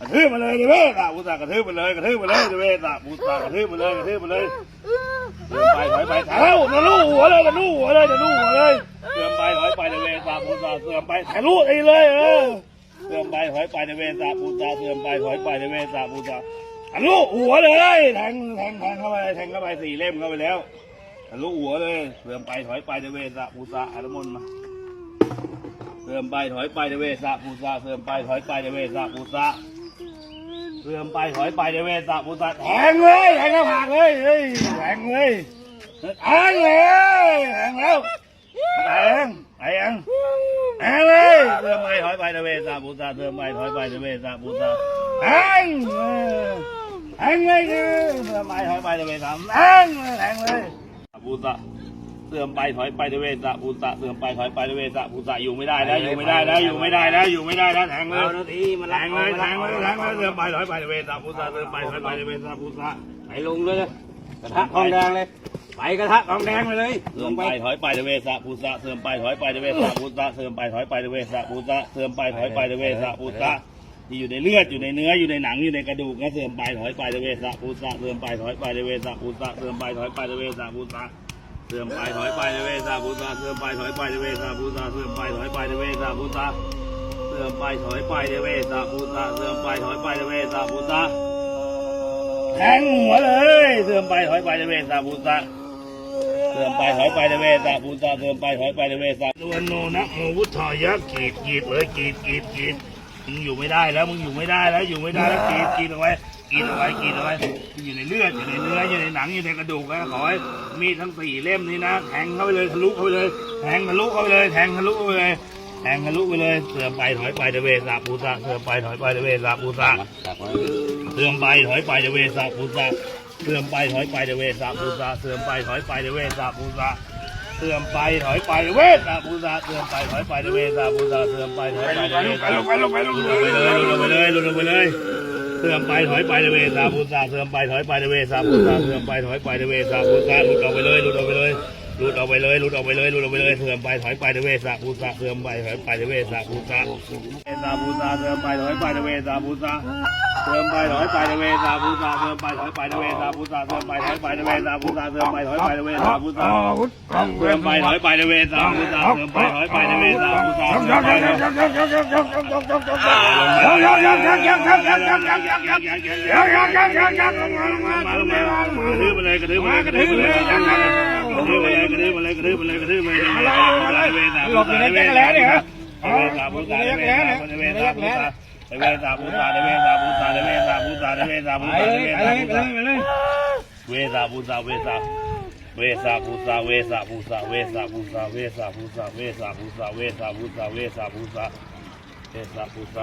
กระทืบมาเลยดิเว้ยสาบูสากระทืบมาเลยกระทืบมาเลยดิเว้ยสาบูสากระทืบมาเลยกระทืบมาเลยเดินไปถอยไปแถวทะลุหัวเลยทะลุหัวเลยทะลุหัวเลยเดินไปถอยไปดิเว้ยสาบูสาเสื่อมไปทะลุไอ้เลยเออเสื่อมไปถอยไปดิเว้ยสาบูสาเสื่อมไปถอยไปดิเว้ยสาบูสาทะลุหัวเลยแทงแทงแทงเข้าไปแทงเข้าไปสี่เล่มเข้าไปแล้วทะลุหัวเลยเสื่อมไปถอยไปดิเว้ยสาบูสาอนุโมนมา เสื่อมไปถอยไปเดเวสะปูสะเสื่อมไปถอยไปเดเวสะปูสะเสื่อมไปถอยไปเดเวสะปูสะแทงเลยแทงหน้าผากเลยเฮ้ยแทงเลยแทงเลยแทงแล้วแทงแทงแทงเลยเสื่อมไปถอยไปเดเวสะปูสะเสื่อมไปถอยไปเดเวสะปูสะแทงเออแทงเลยเสื่อมไปถอยไปเดเวสะแทงเลยแทงเลยปูสะเสื่อมไปถอยไปด้วยเวสะภูสะเสื่อมไปถอยไปด้วยเวสะภูสะอยู่ไม่ได้แล้วอยู่ไม่ได้แล้วอยู่ไม่ได้แล้วอยู่ไม่ได้แล้วแทงเลยเอานาทีมันแทงเลยแทงเลยแทงเลยเสื่อมไปถอยไปด้วยเวสะภูสะเสื่อมไปถอยไปด้วยเวสะภูสะไปลงเลยกระทะทองแดงเลยไปกระทะทองแดงไปเลยลเสื่อมงไปไปถอยไปด้วยเวสะภูสะเสื่อมไปถอยไปด้วยเวสะภูสะเสื่อมไปถอยไปด้วยเวสะภูสะเสื่อมไปถอยไปด้วยเวสะภูสะที่อยู่ในเลือดอยู่ในเนื้ออยู่ในหนังอยู่ในกระดูกนะเสื่อมไปถอยไปด้วยเวสะภูสะเสื่อมไปถอยไปด้วยเวสะภูสะเสื่อมไปถอยไปด้วยเวสะภูสะ เสื่อมไปถอยไปในเวสาพุทธาเสื่อมไปถอยไปในเวสาพุทธาเสื่อมไปถอยไปในเวสาพุทธาเสื่อมไปถอยไปในเวสาพุทธาเสื่อมไปถอยไปในเวสาพุทธาแทงหัวเลยเสื่อมไปถอยไปในเวสาพุทธาเสื่อมไปถอยไปในเวสาพุทธาเสื่อมไปถอยไปในเวสาตัวนโนนะโมพุทธายะกีดกีดเลยกีดกีดกีด มึงอยู่ไม่ได้แล้วมึงอยู่ไม่ได้แล้วอยู่ไม่ได้แล้วกีดกีดเอาไว้กีดเอาไว้กีดเอาไว้อยู่ในเลือดอยู่ในเนื้ออยู่ในหนังอยู่ในกระดูกนะขอให้มีดทั้งสี่เล่มนี้นะแทงเข้าไปเลยทะลุเข้าไปเลยแทงทะลุเข้าไปเลยแทงทะลุเข้าไปเลยแทงทะลุไปเลยเสื่อมไปถอยไปเดเวสาปูซาเสื่อมไปถอยไปเดเวสาปูซาเสื่อมไปถอยไปเดเวสาปูซาเสื่อมไปถอยไปเดเวสาปูซาเสื่อมไปถอยไปเดเวสาปูซา เสื่อมไปถอยไปเดเวสาบูซาเสื่อมไปถอยไปเดเวสาบูซาเสื่อมไปถอยไปลงไปลงไปูซาไปเลยลงไปเลยลงไปเลยเสื่อมไปถอยไปเดเวสาบูซาเสื่อมไปถอยไปเดเวสาบูซาเสื่อมไปถอยไปเดเวสาบูซาหลุดออกไปเลยหลุดออกไปเลย หลุดออกไปเลยหลุดออกไปเลยหลุดออกไปเลยเสื่อมไปถอยไปเดเวสาปูซาเสื่อมไปถอยไปเดเวสาปูซาเวสาภูซาเสื่อมไปถอยไปเวสาภูซาเสื่อมไปถอยไปเวสาภูซาเสื่อมไปถอยไปเวสาภูซาเสื่อมไปถอยไปเวสาภูซาเสื่อมไปถอยไปเวสาภูซาเสื่อมไปถอยไปเวสาภูซาเสื่อมไปถอยไปเวสาภูซาเสื่อมไปกระดื้อมาเลยกระ ดื้อมาเลยกระดื้อมาเลยกระดื้อมาเลยกระดื้อมาเลยกระดื้อมาเลยกระดื้อมาเลยหลบอยู่ในจักรแล้เนี่ยครับเวสาพุทธาเวสาพุทธาเวสาพุทธาเวสาพุทธาเวสาพุทธาเวสาพุทธาเวสาพุทธาเวสาพุทธาเวสาพุทธาเวสาพุทธาเวสาเวสาพุทธาเวสาพุทธาเวสาพุทธาเวสาพุทธาเวสาพุทธาเวสาพุทธาเวสาพุทธาเวสาพุทธา